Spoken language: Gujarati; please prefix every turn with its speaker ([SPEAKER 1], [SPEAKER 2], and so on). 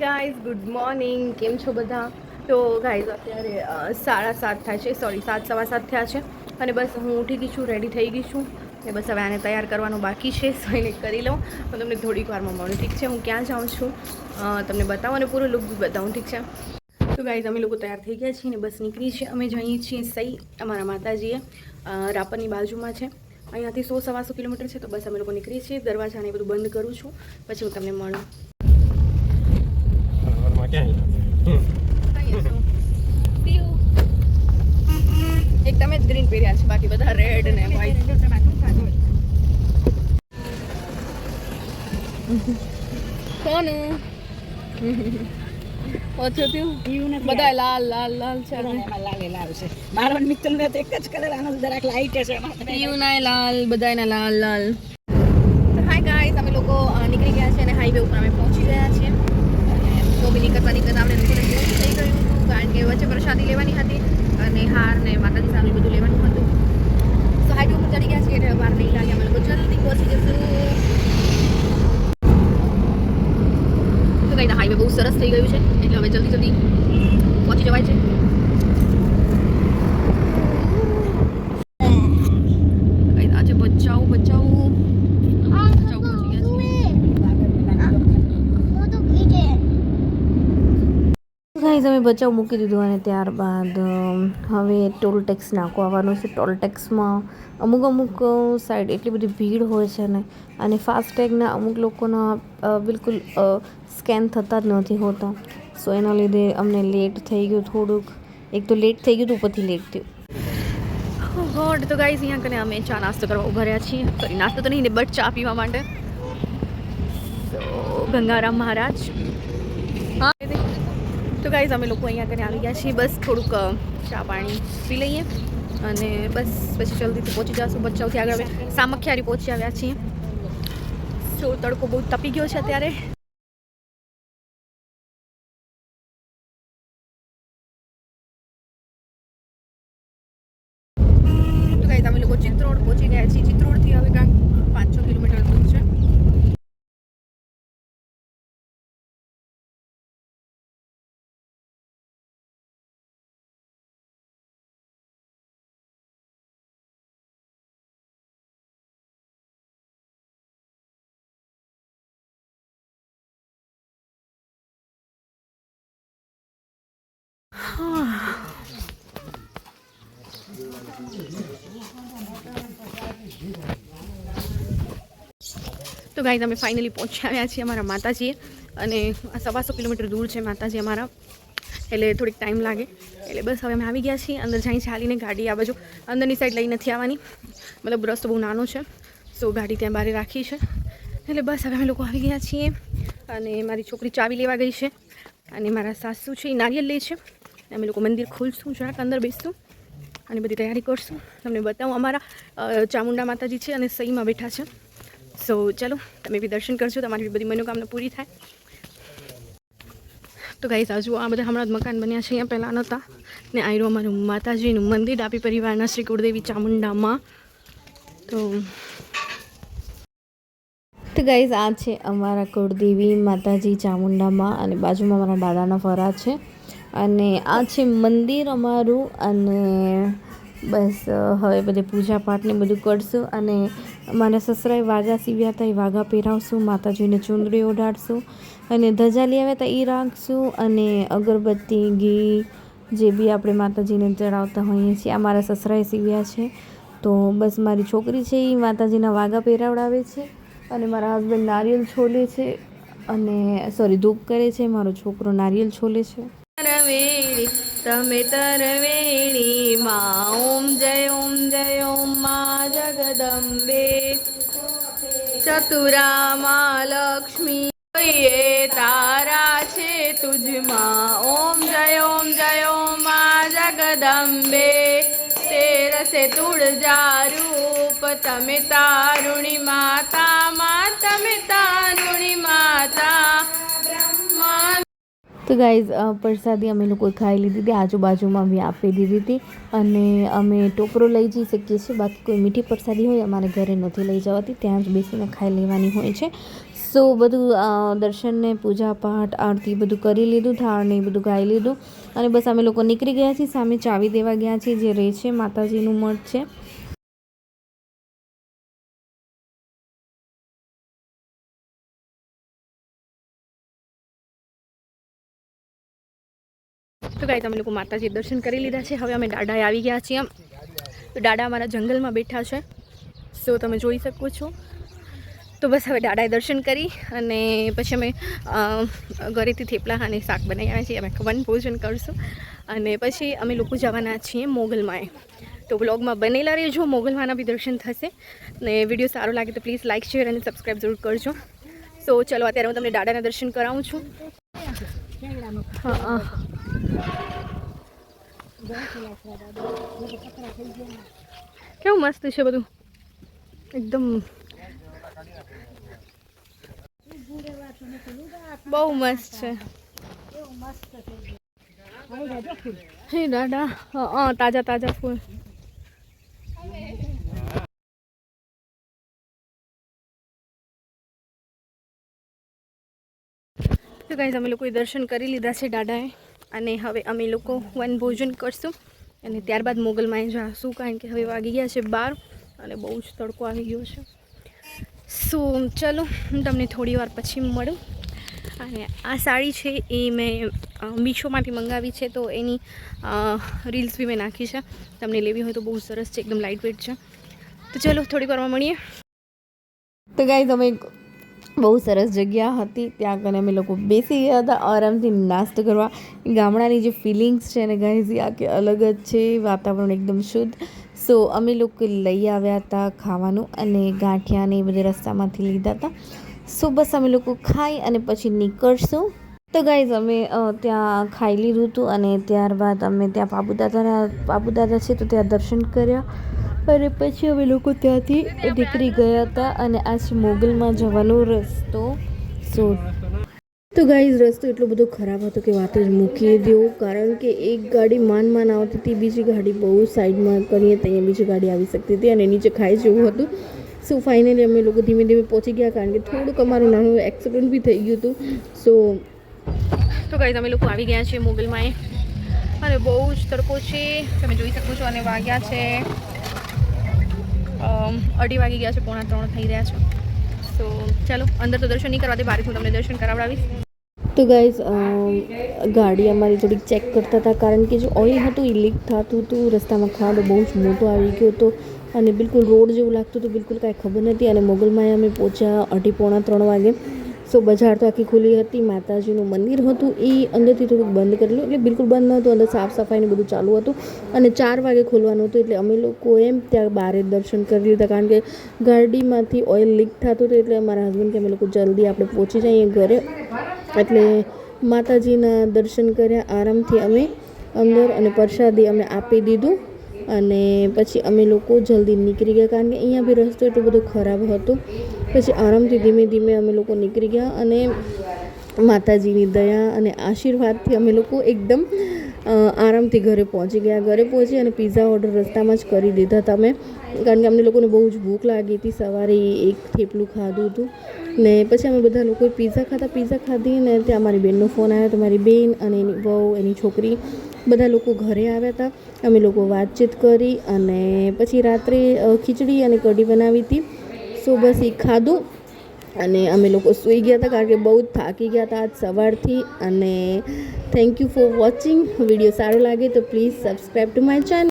[SPEAKER 1] ગાઈઝ ગુડ મોર્નિંગ કેમ છો બધા? તો ગાઈઝ અત્યારે સાડા સાત થાય છે. સોરી સાત, સવા સાત થયા છે. અને બસ હું ઉઠી ગઈ છું રેડી થઈ ગઈ છું. ને બસ હવે આને તૈયાર કરવાનું બાકી છે સો એને કરી લઉં. હું તમને થોડીક વારમાં મળું. ઠીક છે, હું ક્યાં જાઉં છું? તમને બતાવું અને પૂરો લુક બી બતાવું, ઠીક છે? તો ગાઈઝ અમે લોકો તૈયાર થઈ ગયા છીએ ને બસ નીકળી છીએ અમે જઈએ છીએ સહી અમારા માતાજીએ રાપરની બાજુમાં છે. અહીંયાથી સો, સવાસો કિલોમીટર છે, તો બસ અમે લોકો નીકળીએ છીએ. દરવાજાને બધું બંધ કરું છું. પછી હું તમને મળું.
[SPEAKER 2] સરોવરમાં ક્યાં
[SPEAKER 1] એક તમે જ ગ્રીન પહેર્યા છે બાકી બધા રેડ ને વ્હાઈટ કોનું? ઓછું થયું? બધા લાલ લાલ લાલ છે
[SPEAKER 3] મારો મિત્ર ને એક જ કલર આનો જરાક લાઈટ છે
[SPEAKER 1] પીયુના લાલ બધાના લાલ લાલ. હાય ગાઈસ અમે લોકો નીકળી ગયા છે અને હાઈવે ઉપર અમે પહોંચી ગયા છીએ. બી નીકળતા નીકળતા અમને લોકોને બહુ થઈ ગયું હતું, કારણ કે વચ્ચે પ્રસાદી લેવાની હતી અને હાર ને માતાજી સામે બધું લેવાનું હતું. તો હાઈટ ઉપર ચડી ગયા છીએ એટલે બહાર નહીં લાગે. અમે લોકો જલ્દી પહોંચી જશું. તો કઈ હાઈવે બહુ સરસ થઈ ગયું છે, એટલે હવે જલ્દી જલ્દી પહોંચી જવાય છે કઈ આજે બચાવ બચાવ બચાવ પહોંચી ગયા છીએ ગાઈઝ અમે બચાવ મૂકી દીધું અને ત્યારબાદ હવે ટોલ ટેક્સ નાખો આવવાનો છે. ટોલ ટેક્સમાં અમુક અમુક સાઈડ એટલી બધી ભીડ હોય છે ને, અને ફાસ્ટેગના અમુક લોકોના બિલકુલ સ્કેન થતા જ નથી હોતા. સો એના લીધે અમને લેટ થઈ ગયું થોડુંક. એક તો લેટ થઈ ગયું હતું, ઉપરથી લેટ થયું. ગોડ તો ગાઈઝ અહીંયા કને અમે ચા નાસ્તો કરવા ઊભા રહ્યા છીએ. સોરી નાસ્તો તો નહીં, ને બટ ચા પીવા માટે. ગંગારામ મહારાજ તો ગાઈઝ અમે લોકો અહીંયા આગળ આવી ગયા છીએ. બસ થોડુંક ચા પાણી પી લઈએ અને બસ પછી જલ્દીથી પહોંચી જશું બચ્ચાઓથી આગળ. સામખિયારી પહોંચી આવ્યા છીએ. જો તડકો બહુ તપી ગયો છે અત્યારે. તો અમે લોકો ચિત્રોડ પહોંચી ગયા છીએ. ચિત્રોડથી હવે કાંઈક તો ગાઈ અમે ફાઇનલી પહોંચી આવ્યા છીએ અમારા માતાજીએ અને સવાસો કિલોમીટર દૂર છે માતાજી અમારા. એટલે થોડીક ટાઈમ લાગે. એટલે બસ હવે અમે આવી ગયા છીએ, અંદર જઈ ચાલીને ગાડી આ બાજુ અંદરની સાઈડ લઈ નથી આવવાની. મતલબ રસ્તો બહુ નાનો છે સો ગાડી ત્યાં બહાર રાખી છે. એટલે બસ હવે અમે લોકો આવી ગયા છીએ અને મારી છોકરી ચાવી લેવા ગઈ છે અને મારા સાસુ છે એ નારિયેલ લે છે. અમે લોકો મંદિર ખોલશું, જરાક અંદર બેસશું અને બધી તૈયારી કરશું. તમને બતાવું અમારા ચામુંડા માતાજી છે અને સહીમાં બેઠા છે. સો ચલો, તમે બી દર્શન કરજો, તમારી બી બધી મનોકામના પૂરી થાય. તો ગાઈ સાજુ આ બધા હમણાં જ મકાન બન્યા છે, અહીંયા પહેલાં નહોતા. ને આયરું અમારું માતાજીનું મંદિર ડાપી પરિવારના શ્રી કુળદેવી ચામુંડામાં. તો તો ગાઈઝ આ છે અમારા કુળદેવી માતાજી ચામુંડામાં અને બાજુમાં મારા દાદાના ફરા છે. અને આ છે મંદિર અમારું અને બસ હવે બધે પૂજા પાઠને બધું કરશું અને મારા સસરાએ વાઘા સીવ્યા હતા, એ વાઘા પહેરાવશું, માતાજીને ચુંદડી ઓઢાડશું અને ધજા લઈ આવ્યા હતા એ રાખશું અને અગરબત્તી, ઘી જે બી આપણે માતાજીને ચડાવતા હોઈએ છીએ, આ મારા સસરાએ સીવ્યા છે. તો બસ મારી છોકરી છે એ માતાજીના વાઘા પહેરાવડાવે છે અને મારા હસબન્ડ નારિયેલ છોલે છે અને સોરી ધૂપ કરે છે, મારો છોકરો નારિયેલ છોલે છે. તમે તરવેણી, માં ઓમ જય ઓમ જય, ઓમમાં જગદંબે. ચતુરા માં લક્ષ્મી તારા છે તુજમાં. ઓમ જય ઓમ જય, ઓમમાં જગદંબે. તેરસે તુળજા રૂપ તમે તારુણી માતા, માં તમે તારુણી બ્રહ્મા તો ગાઈઝ પ્રસાદી અમે લોકોએ ખાઈ લીધી હતી. આજુબાજુમાં બી આપી દીધી હતી અને અમે ટોપરો લઈ જઈ શકીએ છીએ. બાકી કોઈ મીઠી પ્રસાદી હોય અમારે ઘરે નથી લઈ જવાતી. ત્યાં જ બેસીને ખાઈ લેવાની હોય છે. સો બધું દર્શનને પૂજા પાઠ, આરતી બધું કરી લીધું, થાળને એ બધું ગાઈ લીધું. અને બસ અમે લોકો નીકળી ગયા છીએ. સામે ચાવી દેવા ગયા છીએ જે રહે છે, માતાજીનું મઠ છે. તો ગાઈઝ તમે લોકો માતાજી દર્શન કરી લીધા છે. હવે અમે દાડાએ આવી ગયા છીએ. તો દાડા અમારા જંગલમાં બેઠા છે. સો તમે જોઈ શકો છો. તો બસ હવે દાડાએ દર્શન કરી અને પછી અમે ઘરેથી થેપલા અને શાક બનાવી આવ્યા છીએ. અમે વન ભોજન કરશું. અને પછી અમે લોકો જવાના છીએ મોગલમાએ. તો બ્લોગમાં બનેલા રહેજો. મોગલમાના બી દર્શન થશે. ને વીડિયો સારો લાગે તો પ્લીઝ લાઇક શેર અને સબસ્ક્રાઈબ જરૂર કરજો. સો ચલો, અત્યારે હું તમને દાદાના દર્શન કરાવું છું. હા. કેવું મસ્ત છે બધું? એકદમ બહુ મસ્ત છે. હે દાદા હા હા, તાજા તાજા ફૂલ. તો ગાઈઝ અમે લોકોએ દર્શન કરી લીધા છે દાદાએ. અને હવે અમે લોકો વન ભોજન કરશું. અને ત્યારબાદ મોગલમાં જઈશું કારણ કે હવે વાગી ગયા છે બાર અને બહુ જ તડકો આવી ગયો છે. સો ચલો, હું તમને થોડી વાર પછી મળું. અને આ સાડી છે એ મેં મીશોમાંથી મંગાવી છે, તો એની રીલ્સ બી મેં નાખી છે. તમને લેવી હોય તો બહુ સરસ છે, એકદમ લાઇટ વેટ છે. તો ચલો, થોડીક વારમાં મળીએ. તો ગાઈઝ અમે બહુ સરસ જગ્યા હતી. ત્યાં કને અમે લોકો બેસી ગયા હતા, આરામથી નાસ્તો કરવા. ગામડાની જે ફિલિંગ્સ છે ને ગાઈઝી આ આખી અલગ જ છે. વાતાવરણ એકદમ શુદ્ધ. સો અમે લોકો લઈ આવ્યા હતા ખાવાનું અને ગાંઠિયાને એ બધે રસ્તામાંથી લીધા હતા. સો બસ અમે લોકો ખાઈ અને પછી નીકળશું. તો ગાઈઝ અમે ત્યાં ખાઈ લીધું હતું અને ત્યારબાદ અમે ત્યાં પાબુદાદાના પાબુદાદા છે તો ત્યાં દર્શન કર્યા. અને પછી અમે લોકો ત્યાંથી નીકળી ગયા હતા અને આ છે મોગલમાં જવાનો રસ્તો સો તો ગાઈઝ રસ્તો એટલો બધો ખરાબ હતો કે વાત જ મૂકી દેવો કારણ કે એક ગાડી માન માન આવતી હતી, બીજી ગાડી બહુ સાઈડમાં કરીએ ત્યાં બીજી ગાડી આવી શકતી હતી અને નીચે ખાઈ જેવું હતું. સો ફાઇનલી અમે લોકો ધીમે ધીમે પહોંચી ગયા કારણ કે થોડુંક અમારું નાનું એક્સિડન્ટ બી થઈ ગયું હતું. સો તો ગાઈઝ અમે લોકો આવી ગયા છીએ મોગલમાં. અને બહુ જ તડકો છે. તમે જોઈ શકો છો અને વાગ્યા છે. અઢી વાગી ગયા છે, પોણા ત્રણ થઈ રહ્યા છે. સો ચાલો, અંદર તો દર્શન નહીં કરવા દે બહારથી હું તમને દર્શન કરાવડાવીશ. તો ગાઈઝ ગાડી અમારી થોડીક ચેક કરતા હતા, કારણ કે જે ઓઇલ હતું, એ લીક થતું હતું, રસ્તામાં ખાડો બહુ જ મોટો આવી ગયો હતો. અને બિલકુલ રોડ જેવું લાગતું હતું, બિલકુલ કાંઈ ખબર નથી અને મોગલમાં અમે પહોંચ્યા અઢી, પોણા ત્રણ વાગે. સો બજાર તો આખી ખુલ્લી હતી, માતાજીનું મંદિર હતું, એ અંદરથી થોડુંક બંધ કરેલું એટલે બિલકુલ બંધ નહોતું, અંદર સાફ સફાઈ બધું ચાલુ હતું. અને ચાર વાગે ખોલવાનું હતું, એટલે અમે લોકો એમ ત્યાં બારે દર્શન કરી લીધા. કારણ કે ગાડીમાંથી ઓઇલ લીક થતું હતું, એટલે અમારા હસબન્ડ કે અમે લોકો જલ્દી આપણે પહોંચી જઈએ ઘરે. એટલે માતાજીના દર્શન કર્યા, આરામથી અમે અંદર અને પ્રસાદી અમે આપી દીધું. અને પછી અમે લોકો જલ્દી નીકળી ગયા. કારણ કે અહીંયા બી રસ્તો એટલો બધો ખરાબ હતો. પછી આરામથી ધીમે ધીમે અમે લોકો નીકળી ગયા અને માતાજીની દયા અને આશીર્વાદથી અમે લોકો એકદમ આરામથી ઘરે પહોંચી ગયા. ઘરે પહોંચી અને પીઝા ઓર્ડર રસ્તામાં જ કરી દીધા હતા અમે કારણ કે અમને લોકોને બહુ જ ભૂખ લાગી હતી. સવારે એક થેપલું ખાધું હતું. ને પછી અમે બધા લોકોએ પીઝા ખાધા. પીઝા ખાધી ને ત્યાં મારી બેનનો ફોન આવ્યો. તો મારી બેન અને એની વહુ, એની છોકરી બધા લોકો ઘરે આવ્યા હતા. અમે લોકો વાતચીત કરી અને પછી રાત્રે ખીચડી અને કઢી બનાવી હતી. સો બસ એ ખાધું અને અમે લોકો સૂઈ ગયા હતા કારણ કે બહુ થાકી ગયા હતા આજ સવારથી. અને thank you for watching video સારો લાગે તો please subscribe to my channel